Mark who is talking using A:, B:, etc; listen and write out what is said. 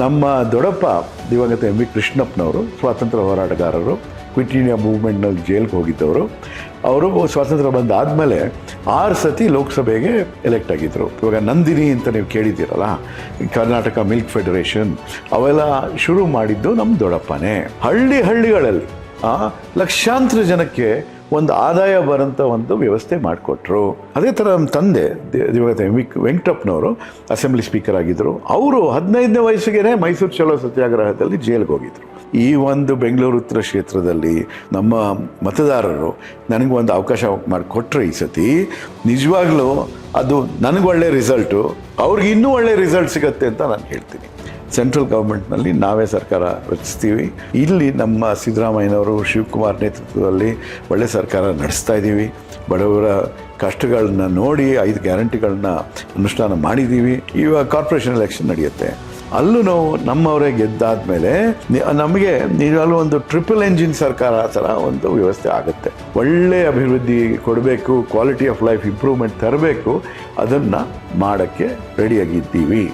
A: ನಮ್ಮ ದೊಡ್ಡಪ್ಪ ದಿವಂಗತ ಎಂ ವಿ ಕೃಷ್ಣಪ್ಪನವರು, ಸ್ವಾತಂತ್ರ್ಯ ಹೋರಾಟಗಾರರು ಕ್ವಿಟ್ ಇಂಡಿಯಾ ಮೂವ್ಮೆಂಟ್ನಲ್ಲಿ ಜೈಲಿಗೆ ಹೋಗಿದ್ದವರು. ಅವರು ಸ್ವಾತಂತ್ರ್ಯ ಬಂದಾದಮೇಲೆ ಆರು ಸತಿ ಲೋಕಸಭೆಗೆ ಎಲೆಕ್ಟ್ ಆಗಿದ್ದರು ಇವಾಗ ನಂದಿನಿ ಅಂತ ನೀವು ಕೇಳಿದ್ದೀರಲ್ಲ, ಕರ್ನಾಟಕ ಮಿಲ್ಕ್ ಫೆಡರೇಷನ್, ಅವೆಲ್ಲ ಶುರು ಮಾಡಿದ್ದು ನಮ್ಮ ದೊಡ್ಡಪ್ಪನೇ. ಹಳ್ಳಿ ಹಳ್ಳಿಗಳಲ್ಲಿ ಲಕ್ಷಾಂತರ ಜನಕ್ಕೆ ಒಂದು ಆದಾಯ ಬರೋಂಥ ಒಂದು ವ್ಯವಸ್ಥೆ ಮಾಡಿಕೊಟ್ರು. ಅದೇ ಥರ ನಮ್ಮ ತಂದೆ ದಿವಂಗತ ವೆಂಕಟಪ್ಪನವರು ಅಸೆಂಬ್ಲಿ ಸ್ಪೀಕರ್ ಆಗಿದ್ದರು ಅವರು ಹದಿನೈದನೇ ವಯಸ್ಸಿಗೆ ಮೈಸೂರು ಚಲೋ ಸತ್ಯಾಗ್ರಹದಲ್ಲಿ ಜೈಲಿಗೆ ಹೋಗಿದ್ರು. ಈ ಒಂದು ಬೆಂಗಳೂರು ಉತ್ತರ ಕ್ಷೇತ್ರದಲ್ಲಿ ನಮ್ಮ ಮತದಾರರು ನನಗೆ ಒಂದು ಅವಕಾಶ ಮಾಡಿಕೊಟ್ರೆ ಈ ಸತಿ. ನಿಜವಾಗ್ಲೂ ಅದು ನನಗೆ ಒಳ್ಳೆ ರಿಸಲ್ಟು ಅವ್ರಿಗೆ ಇನ್ನೂ ಒಳ್ಳೆ ರಿಸಲ್ಟ್ ಸಿಗತ್ತೆ ಅಂತ ನಾನು ಹೇಳ್ತೀನಿ. ಸೆಂಟ್ರಲ್ ಗೌರ್ಮೆಂಟ್ನಲ್ಲಿ ನಾವೇ ಸರ್ಕಾರ ರಚಿಸ್ತೀವಿ. ಇಲ್ಲಿ ನಮ್ಮ ಸಿದ್ದರಾಮಯ್ಯನವರು ಶಿವಕುಮಾರ್ ನೇತೃತ್ವದಲ್ಲಿ ಒಳ್ಳೆ ಸರ್ಕಾರ ನಡೆಸ್ತಾ ಇದ್ದೀವಿ. ಬಡವರ ಕಷ್ಟಗಳನ್ನ ನೋಡಿ ಐದು ಗ್ಯಾರಂಟಿಗಳನ್ನ ಅನುಷ್ಠಾನ ಮಾಡಿದ್ದೀವಿ. ಇವಾಗ ಕಾರ್ಪೊರೇಷನ್ ಎಲೆಕ್ಷನ್ ನಡೆಯುತ್ತೆ. ಅಲ್ಲೂ ನಮ್ಮವರೇ ಗೆದ್ದಾದ್ಮೇಲೆ ಮೇಲೆ ನಮಗೆ ನಿಜವಾಗ್ಲೂ ಒಂದು ಟ್ರಿಪಲ್ ಎಂಜಿನ್ ಸರ್ಕಾರ ಆ ಥರ ಒಂದು ವ್ಯವಸ್ಥೆ ಆಗುತ್ತೆ. ಒಳ್ಳೆ ಅಭಿವೃದ್ಧಿ ಕೊಡಬೇಕು ಕ್ವಾಲಿಟಿ ಆಫ್ ಲೈಫ್ ಇಂಪ್ರೂವ್ಮೆಂಟ್ ತರಬೇಕು, ಅದನ್ನು ಮಾಡೋಕ್ಕೆ ರೆಡಿಯಾಗಿದ್ದೀವಿ